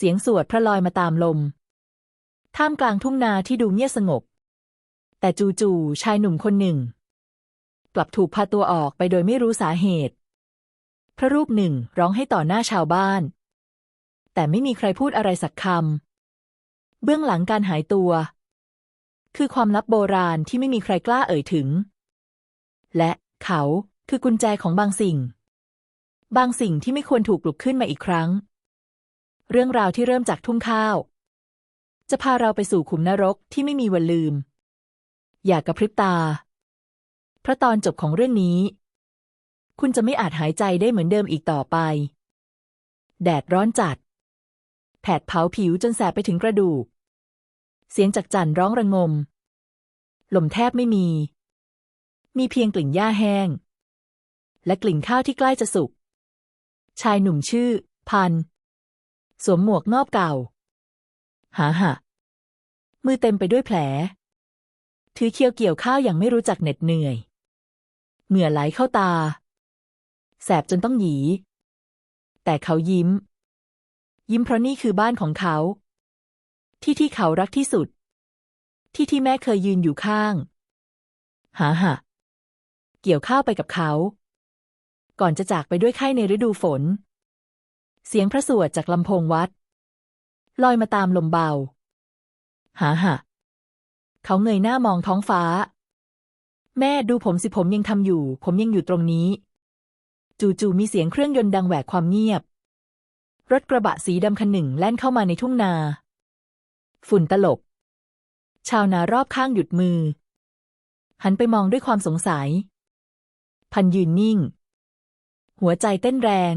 เสียงสวดพระลอยมาตามลม ท่ามกลางทุ่งนาที่ดูเงียบสงบ แต่จู่ๆชายหนุ่มคนหนึ่ง กลับถูกพาตัวออกไปโดยไม่รู้สาเหตุ พระรูปหนึ่งร้องให้ต่อหน้าชาวบ้าน แต่ไม่มีใครพูดอะไรสักคำ เบื้องหลังการหายตัว คือความลับโบราณที่ไม่มีใครกล้าเอ่ยถึง และเขาคือกุญแจของบางสิ่ง บางสิ่งที่ไม่ควรถูกปลุกขึ้นมาอีกครั้ง เรื่องราวที่เริ่มจากทุ่งข้าว จะพาเราไปสู่ขุมนรกที่ไม่มีวันลืม อย่ากระพริบตา เพราะตอนจบของเรื่องนี้ คุณจะไม่อาจหายใจได้เหมือนเดิมอีกต่อไป แดดร้อนจัด แผดเผาผิวจนแสบไปถึงกระดูก เสียงจากจันร้องระงม ลมแทบไม่มี มีเพียงกลิ่นหญ้าแห้ง และกลิ่นข้าวที่ใกล้จะสุก ชายหนุ่มชื่อ พัน สวมหมวกงอบเก่า หาหะมือเต็มไปด้วยแผล ถือเคียวเกี่ยวข้าวอย่างไม่รู้จักเหน็ดเหนื่อย เหงื่อไหลเข้าตา แสบจนต้องหยี แต่เขายิ้ม ยิ้มเพราะนี่คือบ้านของเขา ที่ที่เขารักที่สุด ที่ที่แม่เคยยืนอยู่ข้าง หาหะเกี่ยวข้าวไปกับเขา ก่อนจะจากไปด้วยไข้ในฤดูฝน เสียงพระสวดจากลำโพงวัด ลอยมาตามลมเบา หาหะเขาเงยหน้ามองท้องฟ้า แม่ดูผมสิผมยังทำอยู่ ผมยังอยู่ตรงนี้ จู่ๆมีเสียงเครื่องยนต์ดังแหวกความเงียบ รถกระบะสีดำคันหนึ่งแล่นเข้ามาในทุ่งนา ฝุ่นตลบ ชาวนารอบข้างหยุดมือ หันไปมองด้วยความสงสัย พันยืนนิ่ง หัวใจเต้นแรง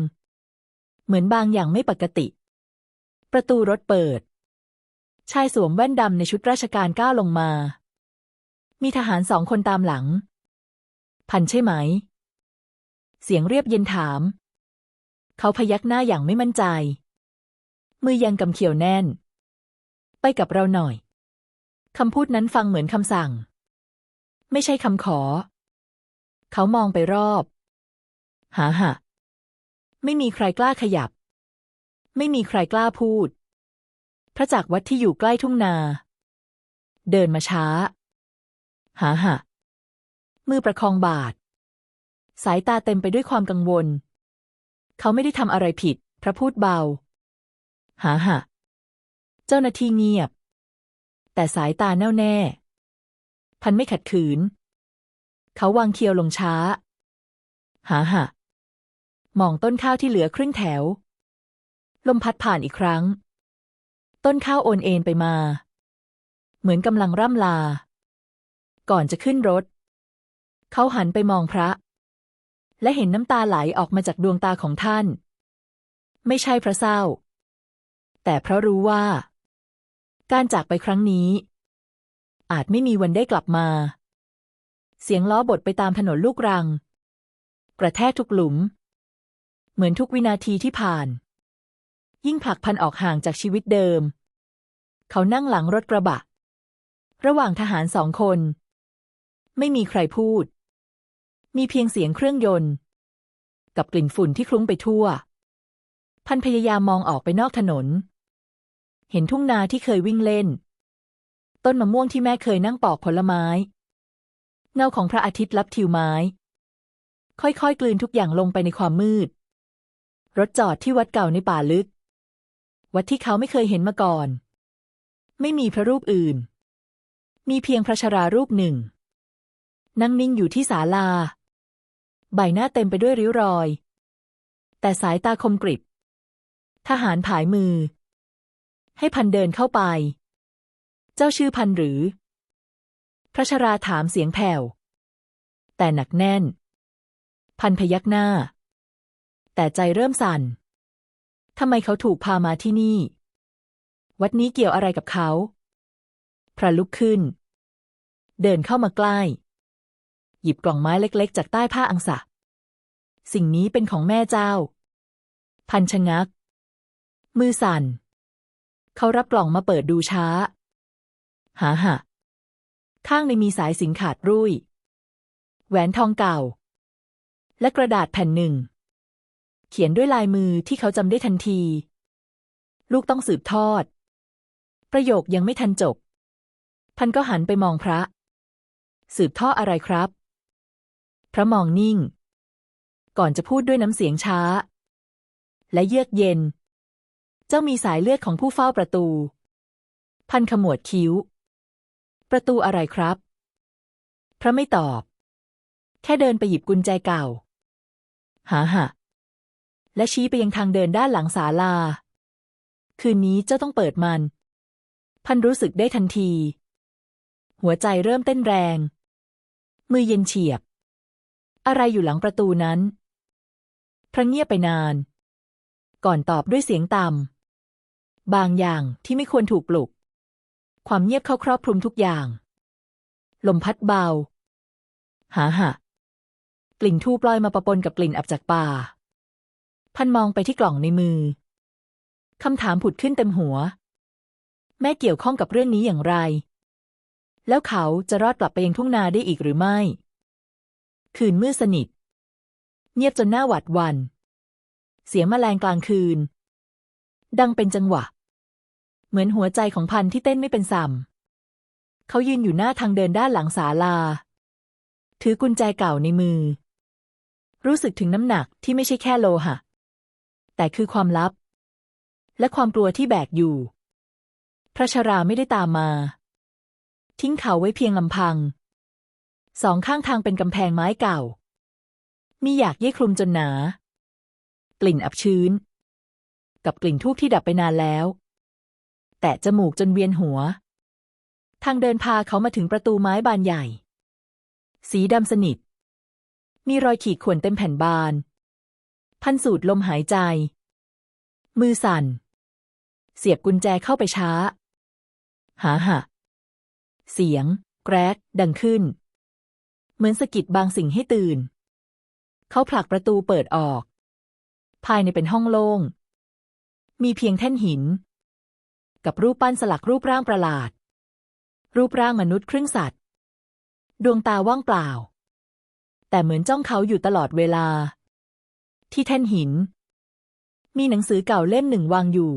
เหมือนบางอย่างไม่ปกติ ประตูรถเปิด ชายสวมแว่นดำในชุดราชการก้าวลงมา มีทหารสองคนตามหลัง พันใช่ไหม เสียงเรียบเย็นถาม เขาพยักหน้าอย่างไม่มั่นใจ มือยังกำเขียวแน่น ไปกับเราหน่อยคำพูดนั้นฟังเหมือนคำสั่ง ไม่ใช่คำขอ เขามองไปรอบ หาหะ ไม่มีใครกล้าขยับ ไม่มีใครกล้าพูด พระจากวัดที่อยู่ใกล้ทุ่งนา เดินมาช้า หาหะมือประคองบาทสายตาเต็มไปด้วยความกังวล เขาไม่ได้ทำอะไรผิด พระพูดเบา หาหะเจ้าหน้าที่เงียบ แต่สายตาแน่วแน่ พันไม่ขัดขืน เขาวางเคียวลงช้า หาหะ มองต้นข้าวที่เหลือครึ่งแถว ลมพัดผ่านอีกครั้ง ต้นข้าวโอนเอ็นไปมา เหมือนกำลังร่ำลา ก่อนจะขึ้นรถ เขาหันไปมองพระ และเห็นน้ำตาไหลออกมาจากดวงตาของท่าน ไม่ใช่พระเศร้า แต่เพราะรู้ว่า การจากไปครั้งนี้ อาจไม่มีวันได้กลับมา เสียงล้อบดไปตามถนนลูกรัง กระแทกทุกหลุม เหมือนทุกวินาทีที่ผ่าน ยิ่งผลักพันออกห่างจากชีวิตเดิม เขานั่งหลังรถกระบะ ระหว่างทหารสองคน ไม่มีใครพูด มีเพียงเสียงเครื่องยนต์ กับกลิ่นฝุ่นที่คลุ้งไปทั่ว พันพยายามมองออกไปนอกถนน เห็นทุ่งนาที่เคยวิ่งเล่น ต้นมะม่วงที่แม่เคยนั่งปอกผลไม้ เงาของพระอาทิตย์ลับทิวไม้ ค่อยๆ กลืนทุกอย่างลงไปในความมืด รถจอดที่วัดเก่าในป่าลึก วัดที่เขาไม่เคยเห็นมาก่อน ไม่มีพระรูปอื่น มีเพียงพระชรารูปหนึ่ง นั่งนิ่งอยู่ที่ศาลา ใบหน้าเต็มไปด้วยริ้วรอย แต่สายตาคมกริบ ทหารผายมือ ให้พันเดินเข้าไป เจ้าชื่อพันหรือ พระชราถามเสียงแผ่ว แต่หนักแน่น พันพยักหน้า แต่ใจเริ่มสั่นทำไมเขาถูกพามาที่นี่ วัดนี้เกี่ยวอะไรกับเขา พระลุกขึ้น เดินเข้ามาใกล้ หยิบกล่องไม้เล็กๆ จากใต้ผ้าอังสะ สิ่งนี้เป็นของแม่เจ้า พันชะงัก มือสั่น เขารับกล่องมาเปิดดูช้า หาหะข้างในมีสายสินขาดรุ่ย แหวนทองเก่า และกระดาษแผ่นหนึ่ง เขียนด้วยลายมือที่เขาจำได้ทันที ลูกต้องสืบทอด ประโยคยังไม่ทันจบ พันก็หันไปมองพระ สืบทอดอะไรครับ พระมองนิ่ง ก่อนจะพูดด้วยน้ำเสียงช้า และเยือกเย็น เจ้ามีสายเลือดของผู้เฝ้าประตู พันขมวดคิ้ว ประตูอะไรครับ พระไม่ตอบ แค่เดินไปหยิบกุญแจเก่าหาหะ และชี้ไปยังทางเดินด้านหลังศาลา คืนนี้เจ้าต้องเปิดมัน พันรู้สึกได้ทันที หัวใจเริ่มเต้นแรง มือเย็นเฉียบ อะไรอยู่หลังประตูนั้น พระเงียบไปนาน ก่อนตอบด้วยเสียงต่ำบางอย่างที่ไม่ควรถูกปลุก ความเงียบเข้าครอบคลุมทุกอย่าง ลมพัดเบา หาหะกลิ่นทูบลอยมาปะปนกับกลิ่นอับจากป่า พันมองไปที่กล่องในมือ คำถามผุดขึ้นเต็มหัว แม่เกี่ยวข้องกับเรื่องนี้อย่างไร แล้วเขาจะรอดกลับไปยังทุ่งนาได้อีกหรือไม่ คืนมืดสนิท เงียบจนหน้าหวาดวัน เสียงแมลงกลางคืน ดังเป็นจังหวะ เหมือนหัวใจของพันที่เต้นไม่เป็นสัมเขายืนอยู่หน้าทางเดินด้านหลังศาลา ถือกุญแจเก่าในมือ รู้สึกถึงน้ำหนักที่ไม่ใช่แค่โลหะ แต่คือความลับ และความกลัวที่แบกอยู่ พระชราไม่ได้ตามมา ทิ้งเขาไว้เพียงลำพัง สองข้างทางเป็นกำแพงไม้เก่า มีหยากเย่คลุมจนหนา กลิ่นอับชื้น กับกลิ่นทูบที่ดับไปนานแล้ว แต่จมูกจนเวียนหัว ทางเดินพาเขามาถึงประตูไม้บานใหญ่ สีดำสนิท มีรอยขีดข่วนเต็มแผ่นบาน พันสูดลมหายใจ มือสั่น เสียบกุญแจเข้าไปช้า หาหะ เสียง แกรก ดังขึ้น เหมือนสะกิดบางสิ่งให้ตื่น เขาผลักประตูเปิดออก ภายในเป็นห้องโล่ง มีเพียงแท่นหิน กับรูปปั้นสลักรูปร่างประหลาด รูปร่างมนุษย์ครึ่งสัตว์ ดวงตาว่างเปล่า แต่เหมือนจ้องเขาอยู่ตลอดเวลา ที่แท่นหิน มีหนังสือเก่าเล่มหนึ่งวางอยู่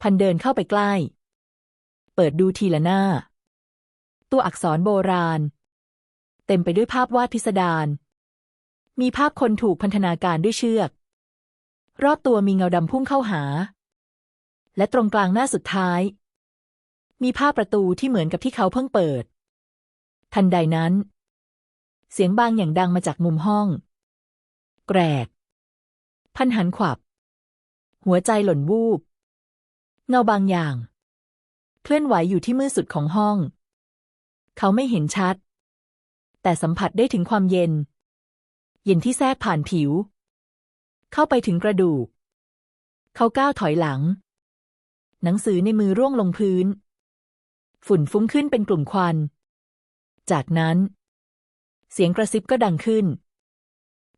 พันเดินเข้าไปใกล้ เปิดดูทีละหน้า ตัวอักษรโบราณ เต็มไปด้วยภาพวาดพิสดารมีภาพคนถูกพันธนาการด้วยเชือก รอบตัวมีเงาดำพุ่งเข้าหา และตรงกลางหน้าสุดท้าย มีภาพประตูที่เหมือนกับที่เขาเพิ่งเปิด ทันใดนั้น เสียงบางอย่างดังมาจากมุมห้อง แกรก พันหันขวับ หัวใจหล่นวูบ เงาบางอย่าง เคลื่อนไหวอยู่ที่มืดสุดของห้อง เขาไม่เห็นชัด แต่สัมผัสได้ถึงความเย็น เย็นที่แทรกผ่านผิว เข้าไปถึงกระดูก เขาก้าวถอยหลัง หนังสือในมือร่วงลงพื้น ฝุ่นฟุ้งขึ้นเป็นกลุ่มควัน จากนั้น เสียงกระซิบก็ดังขึ้น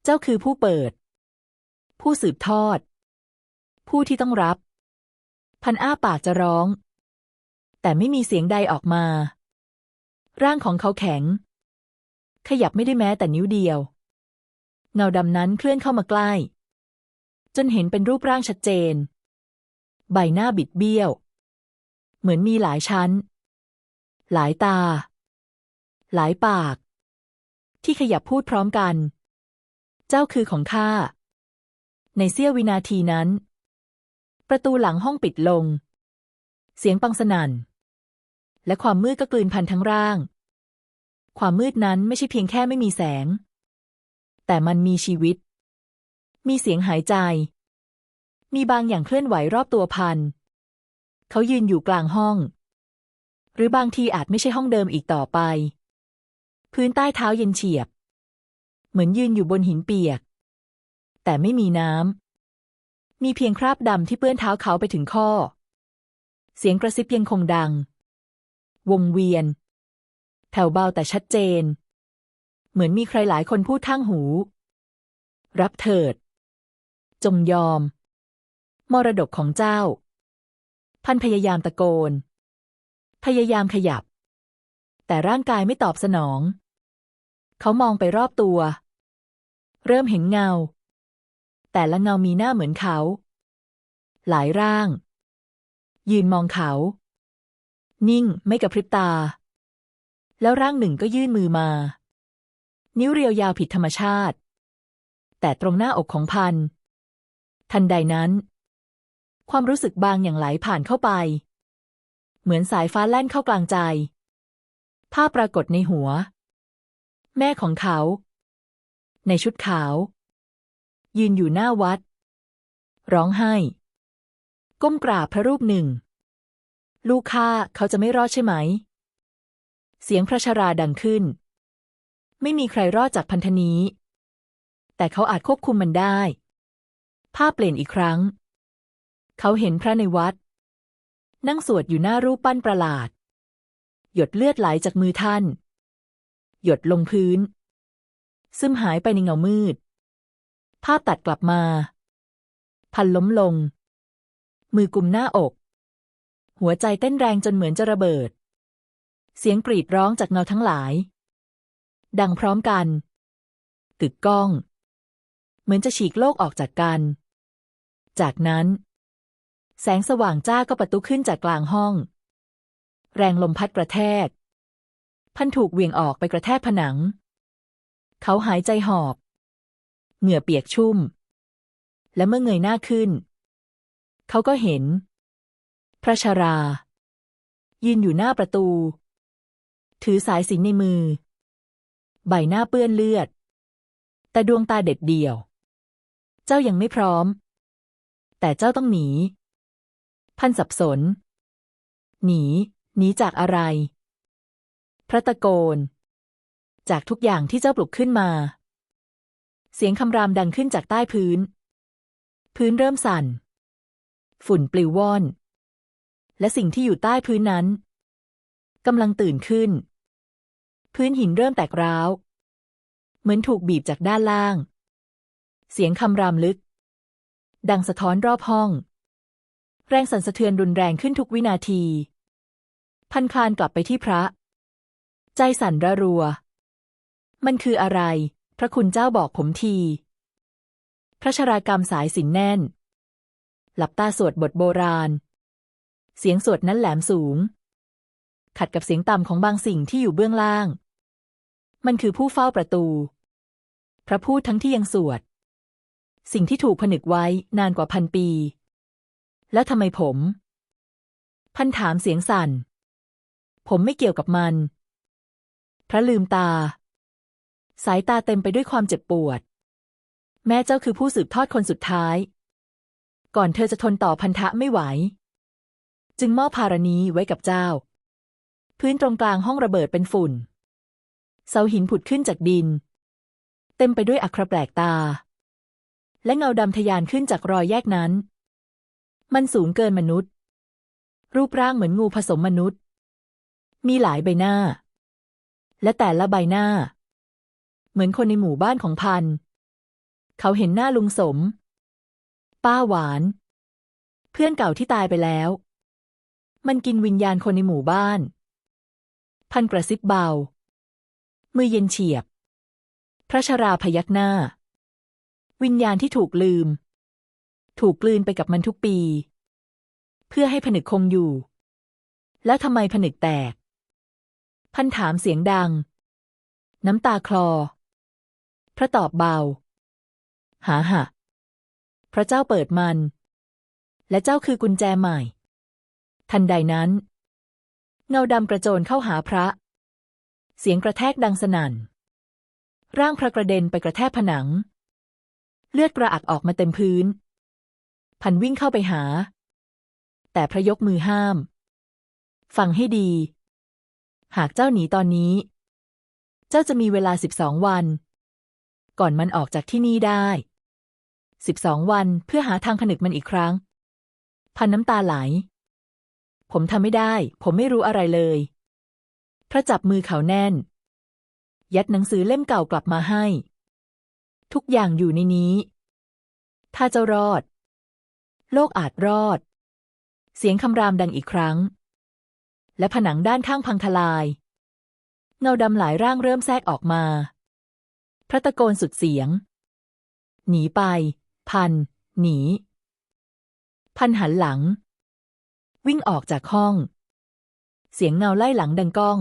เจ้าคือผู้เปิด ผู้สืบทอด ผู้ที่ต้องรับ พันอ้าปากจะร้อง แต่ไม่มีเสียงใดออกมา ร่างของเขาแข็ง ขยับไม่ได้แม้แต่นิ้วเดียว เงาดำนั้นเคลื่อนเข้ามาใกล้ จนเห็นเป็นรูปร่างชัดเจน ใบหน้าบิดเบี้ยว เหมือนมีหลายชั้น หลายตา หลายปาก ที่ขยับพูดพร้อมกัน เจ้าคือของข้า ในเสี้ยววินาทีนั้น ประตูหลังห้องปิดลง เสียงปังสนัน่น และความมืดก็กลืนพันทั้งร่าง ความมืดนั้นไม่ใช่เพียงแค่ไม่มีแสง แต่มันมีชีวิต มีเสียงหายใจ มีบางอย่างเคลื่อนไหวรอบตัวพัน เขายืนอยู่กลางห้อง หรือบางทีอาจไม่ใช่ห้องเดิมอีกต่อไป พื้นใต้เท้าเย็นเฉียบ เหมือนยืนอยู่บนหินเปียก แต่ไม่มีน้ำ มีเพียงคราบดำที่เปื้อนเท้าเขาไปถึงข้อ เสียงกระซิบยังคงดัง วงเวียน แผ่วเบาแต่ชัดเจน เหมือนมีใครหลายคนพูดทั้งหู รับเถิด จงยอม มรดกของเจ้า พันพยายามตะโกน พยายามขยับ แต่ร่างกายไม่ตอบสนอง เขามองไปรอบตัว เริ่มเห็นเงา แต่ละเงามีหน้าเหมือนเขา หลายร่าง ยืนมองเขา นิ่งไม่กระพริบตา แล้วร่างหนึ่งก็ยื่นมือมา นิ้วเรียวยาวผิดธรรมชาติ แต่ตรงหน้าอกของพัน ทันใดนั้น ความรู้สึกบางอย่างไหลผ่านเข้าไป เหมือนสายฟ้าแล่นเข้ากลางใจภาพปรากฏในหัว แม่ของเขา ในชุดขาว ยืนอยู่หน้าวัด ร้องไห้ ก้มกราบพระรูปหนึ่ง ลูกข้าเขาจะไม่รอดใช่ไหม เสียงพระชราดังขึ้น ไม่มีใครรอดจากพันธนี้ แต่เขาอาจควบคุมมันได้ ภาพเปลี่ยนอีกครั้ง เขาเห็นพระในวัด นั่งสวดอยู่หน้ารูปปั้นประหลาด หยดเลือดไหลจากมือท่าน หยดลงพื้น ซึมหายไปในเงามืด ภาพตัดกลับมา พันล้มลง มือกุมหน้าอก หัวใจเต้นแรงจนเหมือนจะระเบิด เสียงกรีดร้องจากเงาทั้งหลาย ดังพร้อมกันกึกก้อง เหมือนจะฉีกโลกออกจากกัน จากนั้น แสงสว่างจ้าก็ประตุขึ้นจากกลางห้อง แรงลมพัดกระแทก พันถูกเหวี่ยงออกไปกระแทกผนัง เขาหายใจหอบ เหงื่อเปียกชุ่ม และเมื่อเงยหน้าขึ้น เขาก็เห็น พระชรา ยืนอยู่หน้าประตู ถือสายสิญจนในมือ ใบหน้าเปื้อนเลือด แต่ดวงตาเด็ดเดี่ยว เจ้ายังไม่พร้อม แต่เจ้าต้องหนี พันสับสน หนี หนีจากอะไร พระตะโกน จากทุกอย่างที่เจ้าปลุกขึ้นมา เสียงคำรามดังขึ้นจากใต้พื้น พื้นเริ่มสั่น ฝุ่นปลิวว่อน และสิ่งที่อยู่ใต้พื้นนั้นกำลังตื่นขึ้น พื้นหินเริ่มแตกร้าว เหมือนถูกบีบจากด้านล่าง เสียงคำรามลึก ดังสะท้อนรอบห้อง แรงสั่นสะเทือนรุนแรงขึ้นทุกวินาที พันคลานกลับไปที่พระ ใจสั่นระรัว มันคืออะไร พระคุณเจ้าบอกผมที พระชรากรรมสายสินแน่น หลับตาสวดบทโบราณ เสียงสวดนั้นแหลมสูง ขัดกับเสียงต่ำของบางสิ่งที่อยู่เบื้องล่าง มันคือผู้เฝ้าประตู พระพูดทั้งที่ยังสวด สิ่งที่ถูกผนึกไว้นานกว่าพันปี แล้วทำไมผม พันถามเสียงสั่นผมไม่เกี่ยวกับมัน พระลืมตา สายตาเต็มไปด้วยความเจ็บปวด แม่เจ้าคือผู้สืบทอดคนสุดท้าย ก่อนเธอจะทนต่อพันธะไม่ไหว จึงมอบภารณีไว้กับเจ้า พื้นตรงกลางห้องระเบิดเป็นฝุ่น เสาหินผุดขึ้นจากดิน เต็มไปด้วยอัครแปลกตา และเงาดำทะยานขึ้นจากรอยแยกนั้น มันสูงเกินมนุษย์ รูปร่างเหมือนงูผสมมนุษย์ มีหลายใบหน้า และแต่ละใบหน้า เหมือนคนในหมู่บ้านของพัน เขาเห็นหน้าลุงสม ป้าหวาน เพื่อนเก่าที่ตายไปแล้ว มันกินวิญญาณคนในหมู่บ้าน พันกระซิบเบา มือเย็นเฉียบ พระชราพยักหน้า วิญญาณที่ถูกลืม ถูกกลืนไปกับมันทุกปี เพื่อให้ผนึกคงอยู่ แล้วทำไมผนึกแตก พันถามเสียงดัง น้ำตาคลอ พระตอบเบา หาหะพระเจ้าเปิดมัน และเจ้าคือกุญแจใหม่ ทันใดนั้น เงาดำกระโจนเข้าหาพระ เสียงกระแทกดังสนั่น ร่างพระกระเด็นไปกระแทกผนัง เลือดกระอักออกมาเต็มพื้น พันวิ่งเข้าไปหา แต่พระยกมือห้าม ฟังให้ดี หากเจ้าหนีตอนนี้ เจ้าจะมีเวลาสิบสองวัน ก่อนมันออกจากที่นี่ได้สิบสองวันเพื่อหาทางผนึกมันอีกครั้ง พันน้ำตาไหล ผมทำไม่ได้ ผมไม่รู้อะไรเลย พระจับมือเขาแน่น ยัดหนังสือเล่มเก่ากลับมาให้ ทุกอย่างอยู่ในนี้ ถ้าเจ้ารอด โลกอาจรอด เสียงคำรามดังอีกครั้ง และผนังด้านข้างพังทลาย เงาดำหลายร่างเริ่มแทรกออกมา พระตะโกนสุดเสียง หนีไป พัน หนี พันหันหลัง วิ่งออกจากห้อง เสียงเงาไล่หลังดังก้อง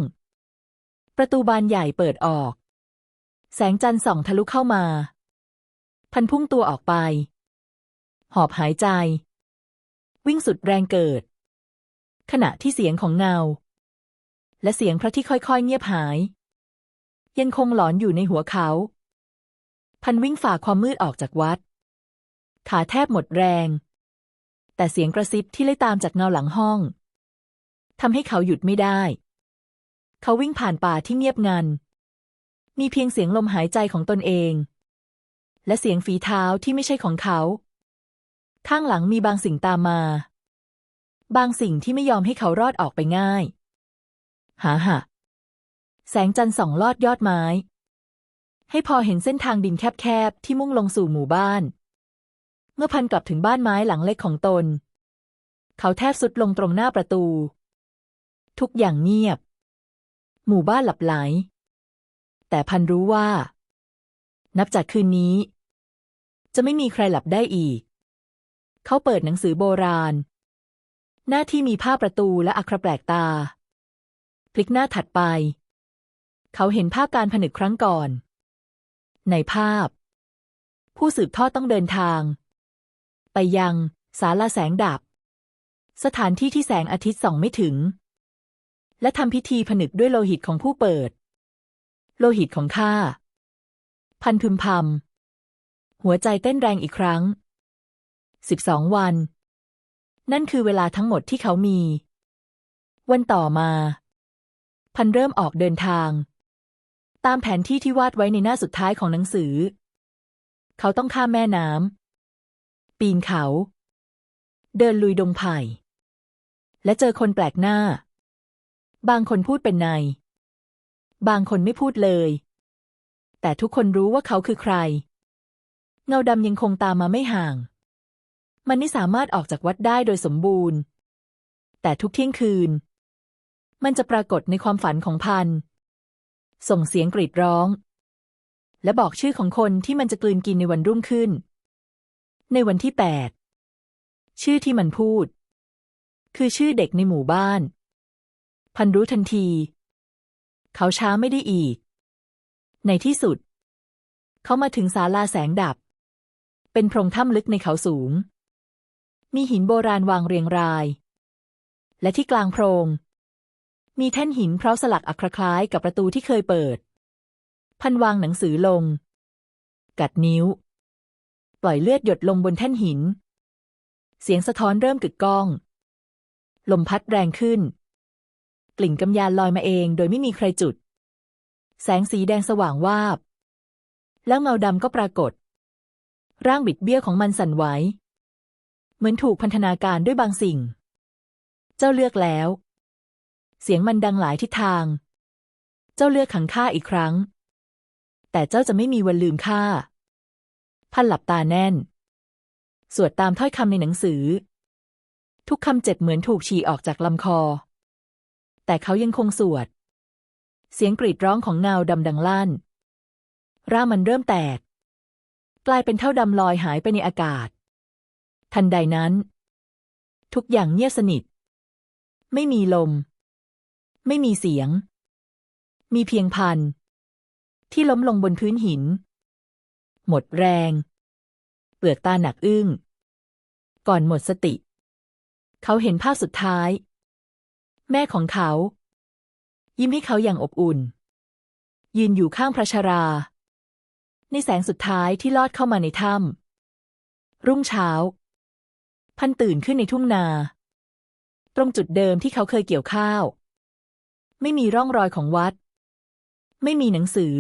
ประตูบานใหญ่เปิดออก แสงจันทร์ส่องทะลุเข้ามา พันพุ่งตัวออกไป หอบหายใจ วิ่งสุดแรงเกิด ขณะที่เสียงของเงา และเสียงพระที่ค่อยๆ เงียบหาย ยังคงหลอนอยู่ในหัวเขา พันวิ่งฝ่าความมืดออกจากวัด ขาแทบหมดแรง แต่เสียงกระซิบที่ไล่ตามจากเงาหลังห้องทำให้เขาหยุดไม่ได้ เขาวิ่งผ่านป่าที่เงียบงัน มีเพียงเสียงลมหายใจของตนเอง และเสียงฝีเท้าที่ไม่ใช่ของเขา ข้างหลังมีบางสิ่งตามมา บางสิ่งที่ไม่ยอมให้เขารอดออกไปง่าย หาหะแสงจันทร์ส่องลอดยอดไม้ ให้พอเห็นเส้นทางดินแคบๆ ที่มุ่งลงสู่หมู่บ้าน เมื่อพันกลับถึงบ้านไม้หลังเล็กของตน เขาแทบสุดลงตรงหน้าประตู ทุกอย่างเงียบ หมู่บ้านหลับไหล แต่พันรู้ว่า นับจากคืนนี้ จะไม่มีใครหลับได้อีก เขาเปิดหนังสือโบราณ หน้าที่มีผ้าประตูและอักขรแปลกตา พลิกหน้าถัดไป เขาเห็นภาพการผนึกครั้งก่อน ในภาพ ผู้สืบทอดต้องเดินทาง ไปยังศาลาแสงดับ สถานที่ที่แสงอาทิตย์ส่องไม่ถึง และทำพิธีผนึกด้วยโลหิตของผู้เปิด โลหิตของข้า พันพึมพำหัวใจเต้นแรงอีกครั้งสิบสองวัน นั่นคือเวลาทั้งหมดที่เขามี วันต่อมา พันเริ่มออกเดินทาง ตามแผนที่ที่วาดไว้ในหน้าสุดท้ายของหนังสือ เขาต้องข้ามแม่น้ำปีนเขา เดินลุยดงไผ่ และเจอคนแปลกหน้า บางคนพูดเป็นใน บางคนไม่พูดเลย แต่ทุกคนรู้ว่าเขาคือใคร เงาดำยังคงตามมาไม่ห่าง มันไม่สามารถออกจากวัดได้โดยสมบูรณ์ แต่ทุกเที่ยงคืน มันจะปรากฏในความฝันของพัน ส่งเสียงกรีดร้อง และบอกชื่อของคนที่มันจะกลืนกินในวันรุ่งขึ้น ในวันที่แปดชื่อที่มันพูด คือชื่อเด็กในหมู่บ้าน พันรู้ทันที เขาช้าไม่ได้อีก ในที่สุด เขามาถึงศาลาแสงดับ เป็นโพรงถ้ำลึกในเขาสูง มีหินโบราณวางเรียงราย และที่กลางโพรง มีแท่นหินเพราะสลักอักขระคล้ายกับประตูที่เคยเปิด พันวางหนังสือลง กัดนิ้ว ปล่อยเลือดหยดลงบนแท่นหิน เสียงสะท้อนเริ่มกึกก้อง ลมพัดแรงขึ้น กลิ่นกำยานลอยมาเองโดยไม่มีใครจุด แสงสีแดงสว่างวาบ แล้วเงาดำก็ปรากฏ ร่างบิดเบี้ยวของมันสั่นไหว เหมือนถูกพันธนาการด้วยบางสิ่ง เจ้าเลือกแล้ว เสียงมันดังหลายทิศทาง เจ้าเลือกขังข้าอีกครั้ง แต่เจ้าจะไม่มีวันลืมข้าพันหลับตาแน่น สวดตามถ้อยคำในหนังสือ ทุกคำเจ็บเหมือนถูกฉี่ออกจากลำคอ แต่เขายังคงสวด เสียงกรีดร้องของเงาดำดังลั่น ร่างมันเริ่มแตก กลายเป็นเท่าดำลอยหายไปในอากาศ ทันใดนั้น ทุกอย่างเงียบสนิท ไม่มีลม ไม่มีเสียง มีเพียงพัน ที่ล้มลงบนพื้นหิน หมดแรง เปลือกตาหนักอึ้ง ก่อนหมดสติ เขาเห็นภาพสุดท้าย แม่ของเขา ยิ้มให้เขาอย่างอบอุ่น ยืนอยู่ข้างพระชรา ในแสงสุดท้ายที่ลอดเข้ามาในถ้ำรุ่งเช้า พันตื่นขึ้นในทุ่งนา ตรงจุดเดิมที่เขาเคยเกี่ยวข้าว ไม่มีร่องรอยของวัด ไม่มีหนังสือ